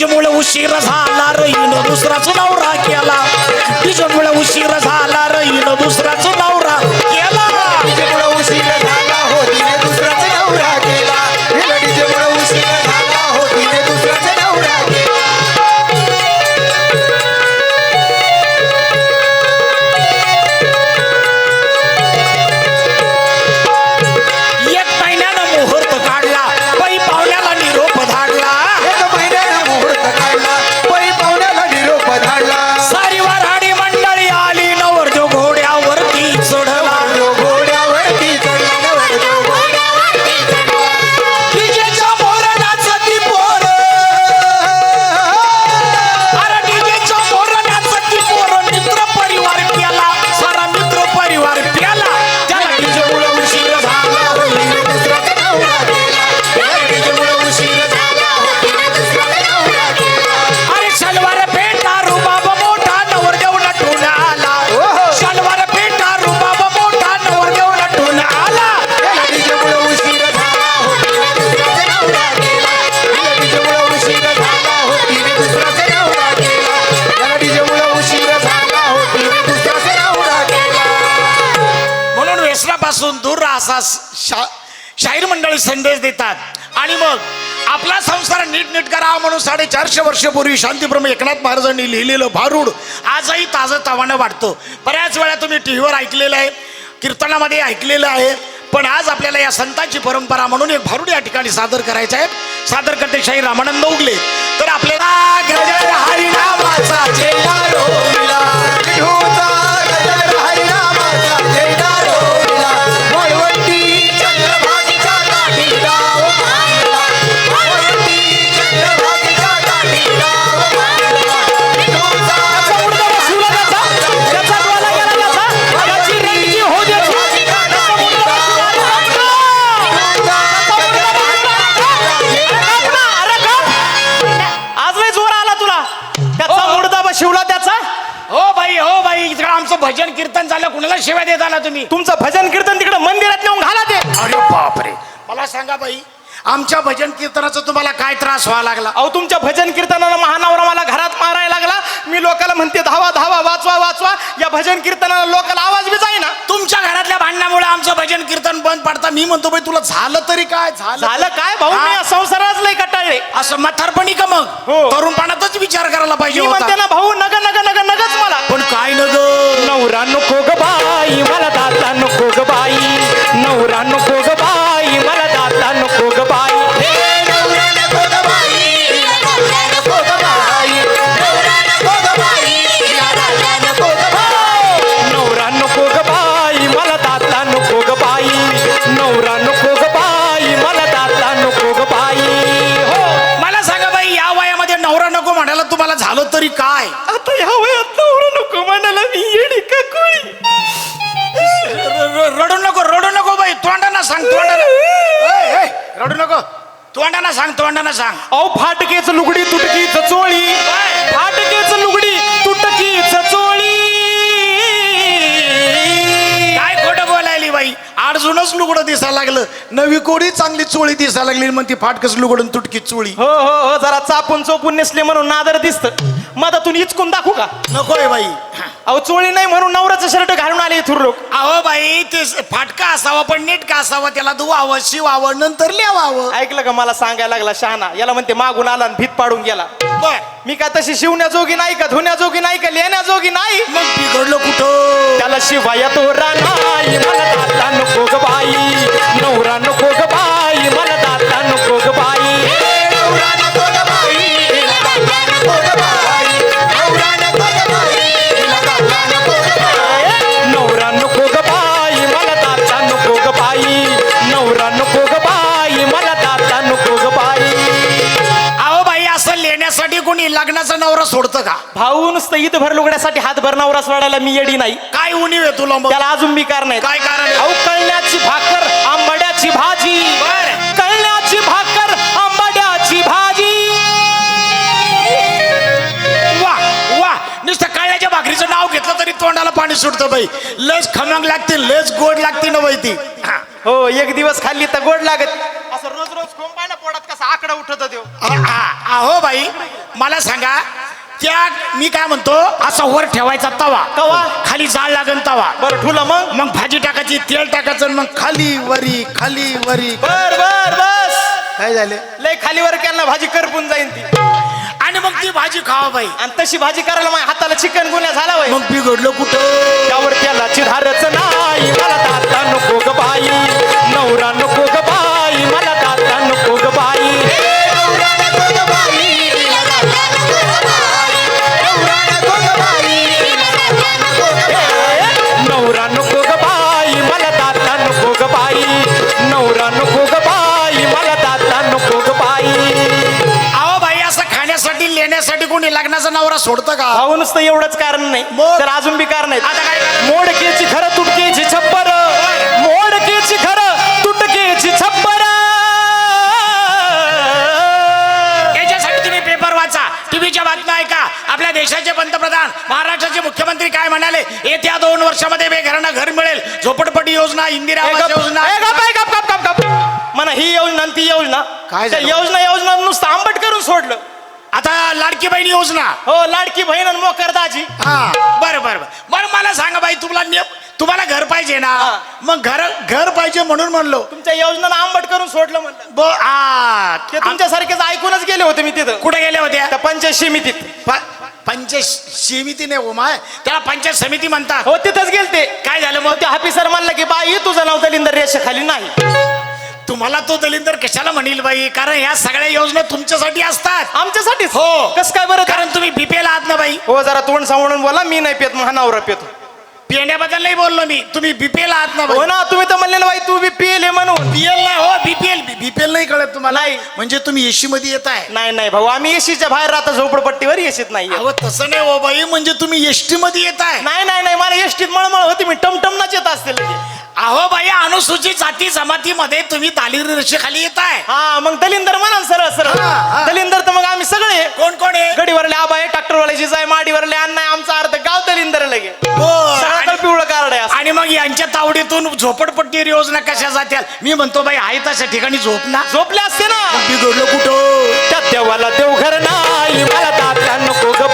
डीजेमुळे उशीर झाला रईन दुसराच नवरा केला. तिच्यामुळं उशीर झाला रईन दुसराच नवरा दूर शा शाहीर मंडळी संदेश देतात. आणि मग आपला संसार नीट नीट करावा म्हणून साडेचारशे वर्षपूर्वी शांतीप्रम एकनाथ महाराजांनी लिहिलेलं भारूड आजही ताजं तवानं वाटतं बऱ्याच वेळा तुम्ही टी व्हीवर ऐकलेलं आहे कीर्तनामध्ये ऐकलेलं आहे पण आज आपल्याला या संतांची परंपरा म्हणून एक भारूड या ठिकाणी सादर करायचं आहे. सादर करते शाहीर रामानंद उगले. तर आपल्याला भजन कीर्तन झालं कुणाला शिवाय देत आला तुम्ही? तुमचं भजन कीर्तन तिकडे मंदिरात नेऊन घाला ते. अरे बापरे. मला सांगा बाई आमच्या भजन कीर्तनाचा तुम्हाला काय त्रास व्हावा लागला? अहो तुमच्या भजन कीर्तनाला महानवरा मला घरात मारायला लागला. मी लोकांना म्हणते धावा धावा वाचवा वाचवा. या भजन कीर्तनाला लोकांना आवाज बी जाईना. तुमच्या घरातल्या भांडणामुळे आमचं भजन कीर्तन बंद पडता. मी म्हणतो बाई तुला झालं तरी काय? झालं झालं काय भाऊ? मी या संसाराच लय कटाळले असं म्हातारपणी का मग? हो. तरुणपणातच विचार करायला पाहिजे मी म्हणते होता. ना भाऊ नग नग नग नगच मला. पण काय न ग नवरा नको ग बाई मला दाता नको ग बाई नवरा नको ग बाई मला दाता नको ग बाई नवरा नको ग बाई, मला दातला नको ग बाई नवरा नको ग बाई मला दातला नको ग बाई हो मला सांगा बाई या वयामध्ये नवरा नको म्हणायला तुम्हाला झालं तरी काय आता ह्या वयात रडू नको रडू नको बाई तोंडाना सांग तोंडाना. ए, ए, रडू नको तोंडाना सांग तोंडाना सांग. अहो फाटकेच लुगडी तुटकीच चोळी. फाटकेच लुगडी तुटकीच चोळी. काय खोटं बोलायली बाई? आडजूनच लुगडं दिसायला लागलं. नवी कोडी चांगली चोळी दिसायला लागली मग ती फाटकच लुगडून तुटकी चोळी. हो हो हो जरा चापून चोपून नेसले म्हणून नादर दिसत. मधातून इचकून दाखवू का? नकोय बाई. अहो चोळी नाही म्हणून नवऱ्याचं शर्ट घालून आले इथून लोक. अहो बाई ते फाटका असावा पण नीट का असावा त्याला धुवावं शिवावं नंतर लिहावं ऐकलं का मला सांगायला लागला शहाणा. याला म्हणते मागून आला आणि भीत पाडून गेला. बर. मी का तशी शिवण्याजोगी नाही का धुण्याजोगी नाही का लिहिण्याजोगी नाही? मग बिघडलं कुठं? त्याला शिवाय तोरा नाही मला नको ग बाई. नवरा नको कोणी लग्नाचा नवरा सोडतं का? भाऊ नुसतं ईद भर लुगड्यासाठी हातभर नवरा सोडायला मी येडी नाही. काय उणीव आहे तुला मग? त्याला अजून मी कार नाही काय कारण आहे? अहो कळण्याची भाकर आंबाड्याची भाजी. बरं. कळण्याची भाकर आंबाड्याची भाजी. वा वा. नुसतं काळ्याच्या भाकरीचं नाव घेतलं तरी तोंडाला पाणी सुटतं बाई. लस खमंग लागते लस गोड लागते ना बाई ती. हा. हो एक दिवस खाल्ली तर गोड लागत. असं रोज रोज कोंब पाय ना पोटात कसा आकडा उठत देव. अहो बाई मला सांगा त्या मी काय म्हणतो असा वर ठेवायचा तवा. तवा? खाली जाळ लागन तवा. बरं ठुला मग. मग भाजी टाकायची तेल टाकायचं मग खाली वरी खाली वरी. बर बर बस. काय झाले? लय खालीवर केलं भाजी करपून जाईन ती. आणि मग ती भाजी खावा बाई. आणि तशी भाजी करायला माझ्या हाताला चिकन गुन्हा झाला वय मग बिघडलं कुठं? त्यावर त्याला चिधारच नाही. मला दाता नको ग बाई. नवरा नको लग्नाचा नवरा सोडतं का? अहो नुसतं एवढंच कारण नाही. मग? तर अजून बी कारण आता काय कारण? मोडकेची खरं तुटकेची छप्पर. मोडकेची खरं तुटकेची छप्पर. याच्यासाठी तुम्ही पेपर वाचा. टीव्हीच्या बातम्या ऐका. आपल्या देशाचे पंतप्रधान महाराष्ट्राचे मुख्यमंत्री काय म्हणाले? येत्या दोन वर्षामध्ये बेघरांना घर मिळेल. झोपडपट्टी योजना इंदिरा ए, आवास गप, योजना. ए, गप, ए, गप, गप, गप, गप. म्हणा ही योजना आणि ती योजना. काय त्या झालं? योजना योजना नुसतं आंबट करून सोडलं. आता लाडकी बहीण योजना हो लाडकी बहीण आणि मोकर दाजी. हा. बरं बरं बरं. बरं मला सांगा बाई तुम्हाला तुम्हाला घर पाहिजे ना? हा. मग घर घर पाहिजे म्हणून म्हणलो. तुमच्या योजना आंबट करून सोडलं म्हणलं. ब आ. ते तुमच्यासारखेच ऐकूनच गेले होते मी तिथं. कुठे गेल्या होत्या? त्या पंचायत समितीत. प- पंचायत समिती नाही हो माय. त्याला पंचायत समिती म्हणतात. हो तिथंच गेलते. काय झालं मग? ते ऑफिसर म्हणलं की बाई तुझं नाव दलिंदर रेषेखाली नाही. तुम्हाला तो दलिंदर कशाला म्हणील बाई? कारण ह्या सगळ्या योजना तुमच्यासाठी असतात. आमच्यासाठीच हो. कस काय बरं? कारण तुम्ही बीपीएल आहात ना बाई? हो जरा तोंड सांभाळून बोला मी नाही पेत मग नवरा पेतो. पिण्याबद्दल नाही बोललो मी. तुम्ही बीपीएल आहात ना हो बाई ना तुम्ही तर म्हणले ना बाई तू बी पिले म्हणून. बीएल नाही हो बीपीएल. बीपीएल नाही कळत तुम्हाला? नाही. म्हणजे तुम्ही एसी मध्ये येत आहे? नाही नाही भाऊ आम्ही एसीच्या बाहेर राहतो झोपडपट्टीवर एसीत नाही येत. अहो तसं नाही हो बाई म्हणजे तुम्ही एसटी मध्ये येत आहे? नाही नाही नाही मला एसटीत मळमळ होती मी टमटमनाच येत असते लगे. अहो बाई अनुसूचित जाती जमातीमध्ये तुम्ही दालिद्र्य रेषेखाली येत आहे हा मग दलिंदर म्हणा सरळ हा, सरळ. हा. दलिंदर तर मग आम्ही सगळे. कोण कोण आहे? गडीवरले आबा आहे ट्रॅक्टरवाल्याची जाय माडीवरले अण्णा आहे आमचा अर्ध गाव दलिंदर लगे. पिवळं कार्ड आहे. आणि मग यांच्या तावडीतून झोपडपट्टी योजना कशा जात्याल मी म्हणतो बाई आहे तशा ठिकाणी झोप ना. झोपले असते ना. बिघडलं कुठं? त्या देवाला देवघर नाही. मला दाता नको ग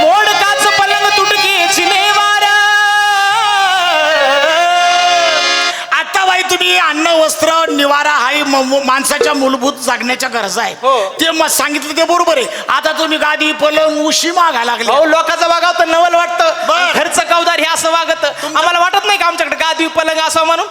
मोडकाच पलंग तुटकी आता बाई तुम्ही अन्न वस्त्र निवारा माणसाच्या मूलभूत जगण्याच्या गरजा आहे हो. ते मग सांगितलं ते बरोबर आहे. आता तुम्ही गादी पलंग उशी मागा लागले. अहो लोकांचं वागाव तर नवल. वाटतं. घरचं कवदार हे असं वागत. आम्हाला वाटत नाही का आमच्याकडे गादी पलंग असं म्हणून?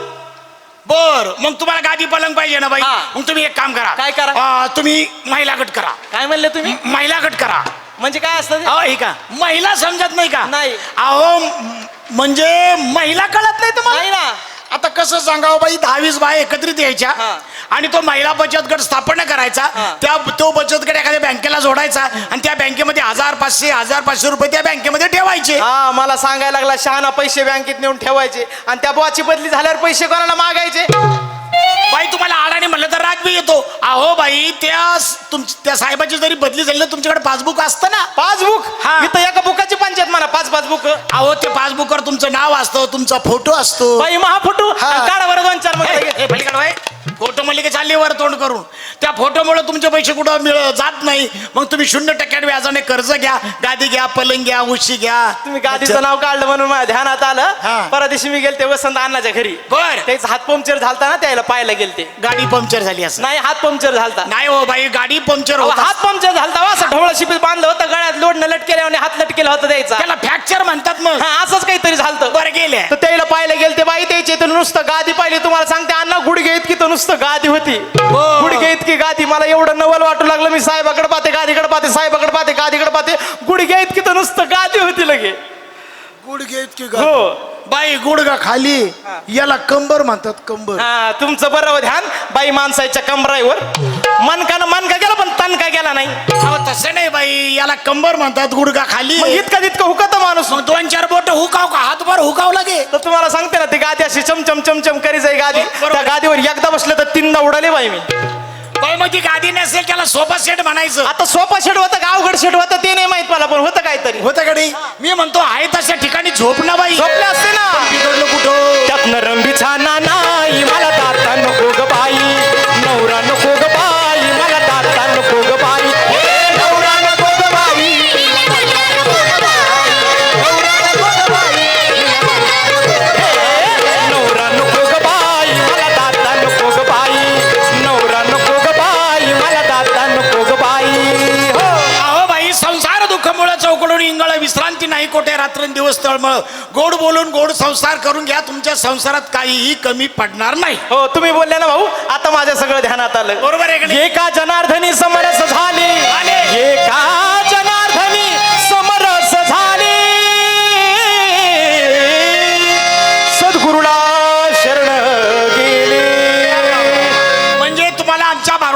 बर. मग तुम्हाला गादी पलंग पाहिजे ना बाई. मग तुम्ही एक काम करा. काय करा? तुम्ही महिला गट करा. काय म्हणले तुम्ही? महिला गट करा. म्हणजे काय असतं ते? अहो हे का महिला समजत नाही का नाही. अहो म- म्हणजे महिला कळत नाही तुम्हाला नाही ना आता कसं सांगावं बाई दहावीस बाय एकत्रित यायच्या हा. आणि तो महिला बचत गट स्थापन करायचा हा. त्या तो बचत गट एखाद्या बँकेला जोडायचा आणि त्या बँकेमध्ये हजार पाचशे हजार पाचशे रुपये त्या बँकेमध्ये ठेवायचे हा मला सांगायला लागला शहाणा पैसे बँकेत नेऊन ठेवायचे आणि त्या बुवाची बदली झाल्यावर पैसे कोणाला मागायचे बाई तुम्हाला आडाने म्हणलं तर राग बी येतो. अहो बाई त्या तुम- त्या साहेबाची जरी बदली झाली ना तुमच्याकडे पासबुक असतं ना? पासबुक? हा. तर एका बुकाची पंचायत म्हणा पाच पासबुक. अहो ते पासबुकवर तुमचं नाव असतं तुमचा फोटो असतो. बाई महाफोटू हा. काढा बरं दोन चार पलीकडे. फोटो म्हणले की चालली वर तोंड करून. त्या फोटोमुळे तुमचे पैसे कुठं मिळ जात नाही. मग तुम्ही शून्य टक्क्याने व्याजाने कर्ज घ्या गादी घ्या पलंग घ्या उशी घ्या. तुम्ही गादीचं नाव काढलं म्हणून माझ्या ध्यानात हा. आलं परवा दिवशी मी गेलते वसंत अण्णाच्या घरी. बर. त्याचा हात पंक्चर झालता ना त्याला पाहायला गेलते. गाडी पंक्चर झाली असं. नाही हात पंक्चर झालता. नाही हो बाई गाडी पंक्चर अहो, होत हात पंक्चर झालता हो, असं ढवळ शिपीत बांधलं होतं गळ्यात लोडनं लटकेल्या आणि हात लटकेला होता द्यायचा त्याला फ्रॅक्चर म्हणतात मग. हा असंच काहीतरी झालतं. बरं गेले. तर त्याला पाहायला गेलते बाई त्याचे तर नुसतं गादी पाहिली. तुम्हाला सांगते अण्णा गुडघे इतकी तर नुसतं गादी होती. गुडघे इतकी गादी मला एवढं नवल वाटू लागलं. मी साहेबाकडे पाहते गादीकडे पाहते साहेबाकडे पाहते गादीकडे पाहते. गुडघे इतकी तर नुसतं गादी होती लगे. गुडघे इतकी हो. बाई गुडगा खाली याला कंबर म्हणतात कंबर. हा तुमचं बरं हो ध्यान. बाई माणसाच्या कमराईवर. मनकानं मनका गेला पण तनका गेला नाही. अहो तसं नाही बाई याला कंबर म्हणतात गुडगा खाली. मग इतका तितकं हुकत माणूस. मग दोन चार बोट हुकाव का? हातभर हुकाव लागे. तर तुम्हाला सांगते ना ती गादी अशी चमचम चमचम करी जाई गादी. बरोबर. त्या गादीवर एकदा बसलं तर तीनदा उडाले बाई मी. बाई मग ती गादी नसेल त्याला सोफा सेट म्हणायचं. आता सोपा शेड होतं का अवघड शेड होतं ते नाही माहीत मला पण होतं काहीतरी. होतं का नाही? मी म्हणतो आहे तशा ठिकाणी झोप ना बाई. झोपले असते नाही कोठे रात्रंदिवस तळमळ गोड बोलून गोड संसार करून घ्या तुमच्या संसारात काहीही कमी पडणार नाही हो तुम्ही बोलले ना भाऊ आता माझ्या सगळं ध्यानात आलं बरोबर आहे का नाही? एका जनार्दनी समरस झाले झाले. एका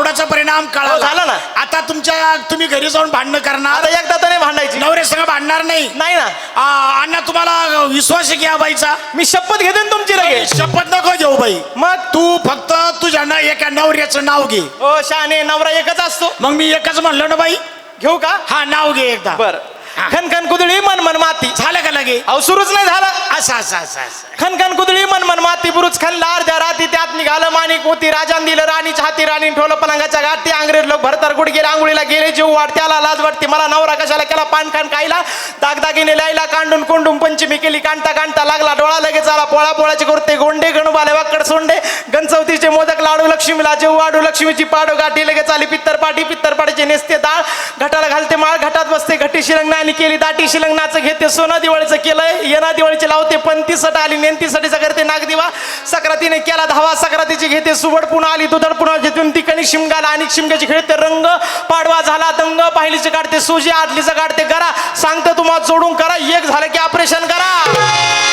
भारुडाचा परिणाम हो, कळाला. झाला ना. आता तुमच्या तुम्ही घरी जाऊन भांडणं करणार? आता एकदा तर नाही भांडायची. नवरे संग भांडणार नाही? नाही ना. आ, अण्णा तुम्हाला विश्वास आहे की या बाईचा? मी शपथ घेते ना तुमची लगेच. शपथ नको घेऊ बाई. मग? तू फक्त तुझ्या न एका नवऱ्याचं नाव घे. ओ शाने नवरा एकच असतो. मग मी एकच म्हणलो ना बाई. घेऊ का? हा नाव घे एकदा. बर. हा. खनखन कुदळी मन मन माती. झालं का लगे? अहो सुरूच नाही झालं. असं असं असं असं. खनखन कुदळी मन मन माती बुरुज खनला अर्ध्या राती त्यात निघालं माणिक मोती राजान दिलं राणीच्या हाती राणी ठेवलं पलंगाच्या गाठी अंग्रेज लोक भरतार गुड गेले आंघोळीला गेले जीव वाट त्याला लाज वाटते मला नवरा कशाला केला पान खान खायला? दागदागिने लायला कांडून कोंडून पंचमी केली कांटा कांटा लागला डोळा लगेच आला पोळा पोळाचे करते गोंडे गणुबाले वाकड सोंडे गणचौतीचे मोदक लाडू लक्ष्मीला जेव वाडू लक्ष्मीची पाडू गाठी लगेच आली पित्तर पाठी पित्तर पाठीचे नेसते डाळ घटाला घालते माळ घाटात बसते घटी शिलंगणाने केली दाटी शिलंगणाचं घेते सोनं दिवाळीचं केलंय येणा दिवाळीचे लावते पंती आली नेंतीसाठीचं करते नागदिवा सक्रातीने केला धावा. सक्रातीची घेते सुवड. पुन्हा आली दुधड. पुन्हा घेतून ती कणी शिमगाला आणि शिमग्याची खेळते रंग पाडवा झाला. दंग पाहिलीचे काढते सुजी आदलीचं काढते करा सांगते तुम्हाला जोडून करा. एक झालं की ऑपरेशन करा.